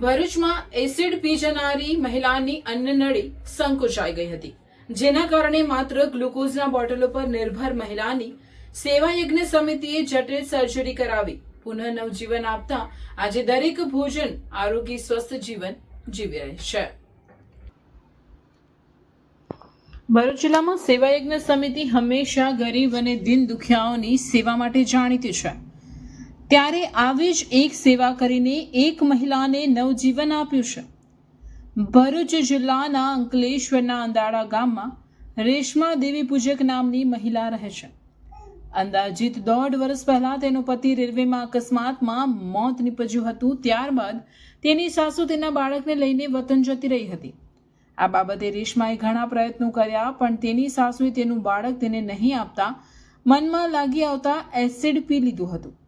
ભરૂચમાં એસિડ પી જનારી મહિલાની અન્નનળી સંકોચાઈ ગઈ હતી. જેના કારણે માત્ર ગ્લુકોઝના બોટલો પર નિર્ભર મહિલાની સેવા યજ્ઞ સમિતિએ જટિલ સર્જરી કરાવી. પુનઃ નવજીવન આપતા આજે દરેક ભોજન આરોગ્ય સ્વસ્થ જીવન જીવી રહે છે. ભરૂચ જિલ્લામાં સેવાયજ્ઞ સમિતિ હંમેશા ગરીબ અને દિન દુખિયાઓની સેવા માટે જાણીતી છે. ત્યારે આવી જ એક સેવા કરીને એક મહિલાને નવજીવન આપ્યું છે. ભરૂચ જિલ્લાના અંકલેશ્વરના અંદાડા ગામમાં રેશમા દેવી પૂજક નામની મહિલા રહે છે. અંદાજિત દોઢ વર્ષ પહેલા તેનો પતિ રેલવેમાં અકસ્માતમાં મોત નીપજ્યું હતું, ત્યારબાદ તેની સાસુ તેના બાળકને લઈને વતન જતી રહી હતી. આ બાબતે રેશમાએ ઘણા પ્રયત્નો કર્યા, પણ તેની સાસુએ તેનું બાળક તેને નહીં આપતા મનમાં લાગી આવતા એસિડ પી લીધું હતું.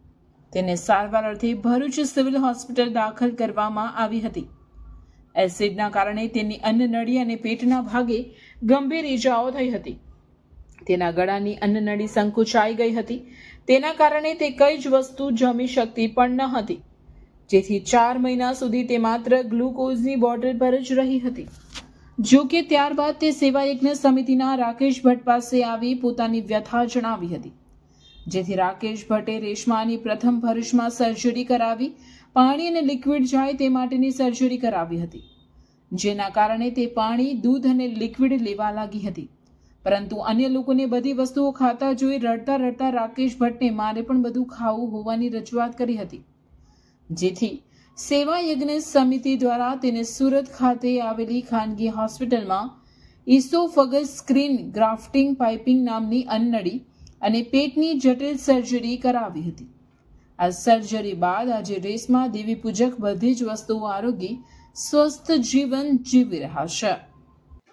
તેને સારવાર અર્થે ભરૂચ સિવિલ હોસ્પિટલ દાખલ કરવામાં આવી હતી. એસિડના કારણે તેની અન્નનળી અને પેટના ભાગે ગંભીર ઈજાઓ થઈ હતી. તેના ગળાની અન્નનળી સંકુચાઈ ગઈ હતી. તેના કારણે તે કઈ જ વસ્તુ જમી શકતી પણ ન હતી. જેથી ચાર મહિના સુધી તે માત્ર ગ્લુકોઝની બોટલ પર જ રહી હતી. જો કે ત્યારબાદ તે સેવાયજ્ઞ સમિતિના રાકેશ ભટ્ટ પાસે આવી પોતાની વ્યથા જણાવી હતી. જેથી રાકેશ ભટ્ટે રેશમાની પ્રથમ ભરૂચમાં સર્જરી કરાવી, પાણી અને લિક્વિડ જાય તે માટેની સર્જરી કરાવી હતી, જેના કારણે તે પાણી, દૂધ અને લિક્વિડ લેવા લાગી હતી. પરંતુ અન્ય લોકોને બધી વસ્તુઓ ખાતા જોઈ રડતા રડતા રાકેશ ભટ્ટને મારે પણ બધું ખાવું હોવાની રજૂઆત કરી હતી. જેથી સેવા યજ્ઞ સમિતિ દ્વારા તેને સુરત ખાતે આવેલી ખાનગી હોસ્પિટલમાં ઇસોફગસ સ્ક્રીન ગ્રાફ્ટિંગ પાઇપિંગ નામની અન્નળી અને પેટની જટિલ સર્જરી કરાવી હતી. આ સર્જરી બાદ આજે રેસમાં દેવી પૂજક બધી જ વસ્તુઓ આરોગી, સ્વસ્થ જીવન જીવી રહ્યા છે.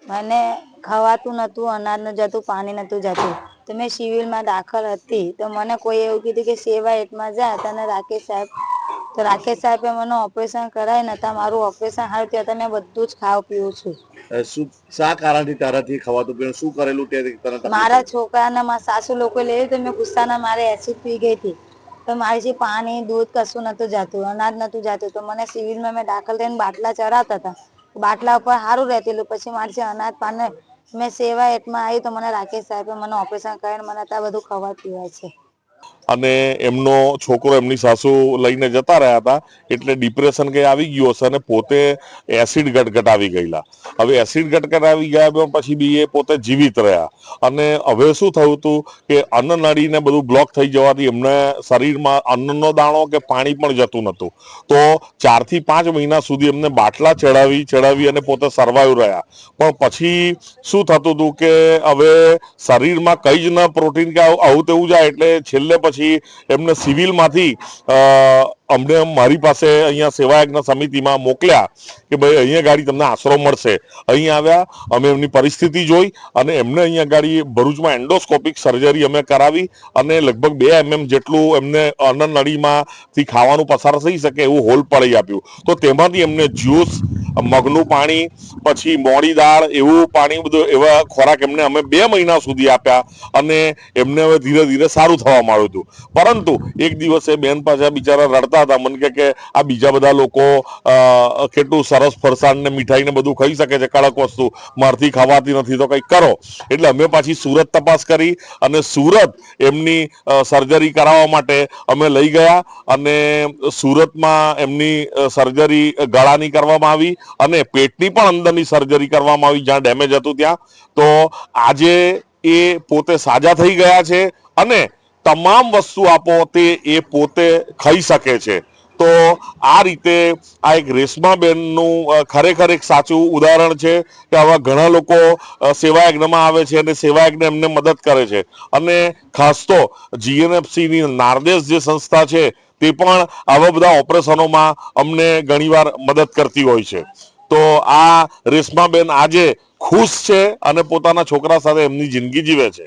મને ખવાતું નતું અનાજ ન જતું, પાણી નતું જતું. તો મેં સિવિલમાં દાખલ હતી. તો મને કોઈ એવું કીધું કે સેવા એટમાં જા, તને રાકેશ સાહેબ તો રાકેશ સાહેબે મને ઓપરેશન કરાય નતા મારું ઓપરેશન હાલ ત્યાં મેં બધું જ ખાવ પીવું છું. શું શા કારણથી તારાથી ખવાતું પીણું? શું કરેલું તે મારા છોકરાના મારા સાસુ લોકો લઈ તો મેં ગુસ્સાના મારે એસિડ પી ગઈ હતી. તો મારી જે પાણી દૂધ કશું નતું જાતું અનાજ નતું જાતું તો મને સિવિલમાં મેં દાખલ થઈને બાટલા ચડાવતા હતા બાટલા ઉપર સારું રહેતેલું પછી મારી અનાજ પાને મેં સેવા એટમાં આવી તો મને રાકેશ સાહેબે મને ઓપરેશન કરીને મને અત્યારે બધું ખવા પીવાય છે. અને એમનો છોકરો એમની સાસુ લઈને જતા રહ્યા હતા, એટલે ડિપ્રેશન કંઈ આવી ગયું હશે અને પોતે એસિડ ગટગટ આવી ગયેલા. હવે એસિડ ગટગટ આવી ગયા પછી બી એ પોતે જીવિત રહ્યા. અને હવે શું થયું હતું કે અન્ન નળીને બધું બ્લોક થઈ જવાથી એમને શરીરમાં અન્નનો દાણો કે પાણી પણ જતું નહોતું. તો ચારથી પાંચ મહિના સુધી એમને બાટલા ચડાવી ચડાવી અને પોતે સર્વાઈવ રહ્યા. પણ પછી શું થતું હતું કે હવે શરીરમાં કંઈ જ ન પ્રોટીન કે આવું તેવું જાય એટલે છેલ્લે પછી એમને સિવિલમાંથી અમને મારી પાસે અહીંયા સેવાયજ્ઞ સમિતિમાં મોકલ્યા કે ભાઈ અહીંયા ગાડી તમને આશરો મળશે. અહીં આવ્યા, અમે એમની પરિસ્થિતિ જોઈ અને એમને અહીંયા ગાડી ભરૂચમાં એન્ડોસ્કોપિક સર્જરી અમે કરાવી અને લગભગ બે એમએમ જેટલું એમને અન્નનળીમાંથી ખાવાનું પસાર થઈ શકે એવું હોલ પડી આપ્યું. તો તેમાંથી એમને જ્યુસ મગનું પાણી, પછી મોડી દાળ એવું પાણી બધું, એવા ખોરાક એમને અમે બે મહિના સુધી આપ્યા અને એમને હવે ધીરે ધીરે સારું થવા માંડ્યું હતું. પરંતુ એક દિવસે બેન પાછા બિચારા રડતા હતા, મને કે કે આ બીજા બધા લોકો કેટલું સરસ ફરસાણ ને મીઠાઈ ને બધું ખાઈ શકે છે કડક વસ્તુ, મારથી ખાવાતી નથી તો કંઈક કરો. એટલે અમે પાછી સુરત તપાસ કરી અને સુરત એમની સર્જરી કરાવવા માટે અમે લઈ ગયા અને સુરતમાં એમની સર્જરી ગળાની કરવામાં આવી અને પેટની પણ અંદરની સર્જરી કરવામાં આવી જ્યાં ડેમેજ હતું ત્યાં, તો આજે એ પોતે સાજા થઈ ગયા છે અને તમામ વસ્તુ આપો તે એ પોતે ખાઈ શકે છે. તો આ રીતે આ એક રેશમાબેનનું ખરેખર એક સાચું ઉદાહરણ છે કે આવા ઘણા લોકો સેવાયજ્ઞમાં આવે છે અને સેવાયજ્ઞ એમને મદદ કરે છે. અને ખાસ તો જીએનએફસીની નારદેશ જે સંસ્થા છે તે પણ આવા બધા ઓપરેશનોમાં અમને ઘણીવાર મદદ કરતી હોય છે. તો આ રેશમાબેન આજે ખુશ છે અને પોતાના છોકરા સાથે એમની જિંદગી જીવે છે.